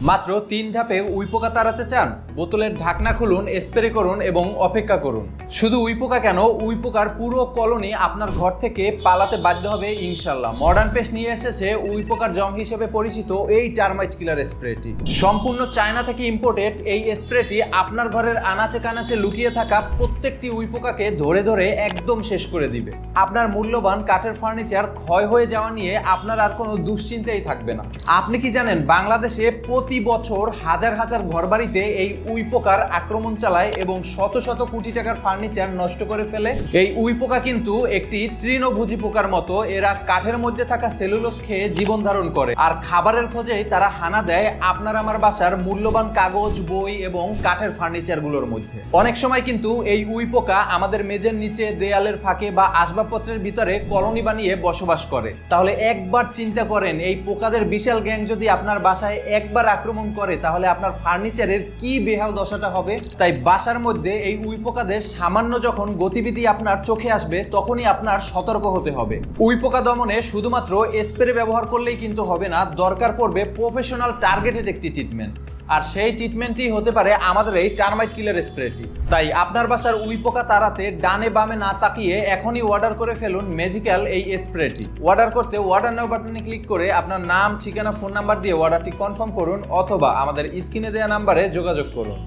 মাত্র তিন ধাপে উইপোকা তাড়াতে চান? বোতলের ঢাকনা খুলুন, স্প্রে করুন এবং অপেক্ষা করুন। শুধু উইপোকা কেন? উইপোকার পুরো কলোনি আপনার ঘর থেকে পালাতে বাধ্য হবে ইনশাল্লাহ মডার্ন পেস্ট নিয়ে এসেছে উইপোকার জং হিসেবে পরিচিত এই টার্মাইট কিলার স্প্রেটি। সম্পূর্ণ চায়না থেকে ইম্পোর্টেড এই স্প্রেটি আপনার ঘরের আনাচে কানাচে লুকিয়ে থাকা প্রত্যেকটি উইপোকাকে ধরে ধরে একদম শেষ করে দিবে। আপনার মূল্যবান কাঠের ফার্নিচার ক্ষয় হয়ে যাওয়া নিয়ে আপনার আর কোনো দুশ্চিন্তাই থাকবে না। আপনি কি জানেন, বাংলাদেশে প্রতি বছর হাজার হাজার ঘরবাড়িতে এই উইপোকার আক্রমণ চালায় এবং শত শত কোটি টাকার ফার্নিচার নষ্ট করে ফেলে। এই উইপোকা কিন্তু একটি তৃণভোজী পোকার মতো। এরা কাঠের মধ্যে থাকা সেলুলোস খেয়ে জীবন ধারণ করে। আর খাবারের খোঁজেই তারা হানা দেয় আপনার আমার বাসার মূল্যবান কাগজ, বই এবং কাঠের ফার্নিচারগুলোর মধ্যে। অনেক সময় কিন্তু এই উইপোকা আমাদের মেজের নিচে, দেয়ালের ফাঁকে বা আসবাবপত্রের ভিতরে কলোনি বানিয়ে বসবাস করে। তাহলে একবার চিন্তা করেন, এই পোকাদের বিশাল গ্যাং যদি আপনার বাসায় একবার আক্রমণ করে, তাহলে আপনার ফার্নিচারের কি বেহাল দশাটা হবে? তাই বাসার মধ্যে এই উইপোকাদের সামান্য যখন গতিবিধি আপনার চোখে আসবে, তখনই আপনার সতর্ক হতে হবে। উইপোকা দমনে শুধুমাত্র স্প্রে ব্যবহার করলেই কিন্তু হবে না, দরকার পড়বে প্রফেশনাল টার্গেটেড একটি ট্রিটমেন্ট আর সেই ট্রিটমেন্টটি হতে পারে আমাদের এই টার্মাইট কিলার স্প্রেটি তাই আপনার বাসার উইপোকা তাড়াতে ডানে বামে না তাকিয়ে এখনই অর্ডার করে ফেলুন ম্যাজিক্যাল এই স্প্রেটি অর্ডার করতে অর্ডার নাও বাটনে ক্লিক করে আপনার নাম, ঠিকানা ফোন নাম্বার দিয়ে অর্ডারটি কনফার্ম করুন অথবা আমাদের স্ক্রিনে দেওয়া নাম্বারে যোগাযোগ করুন।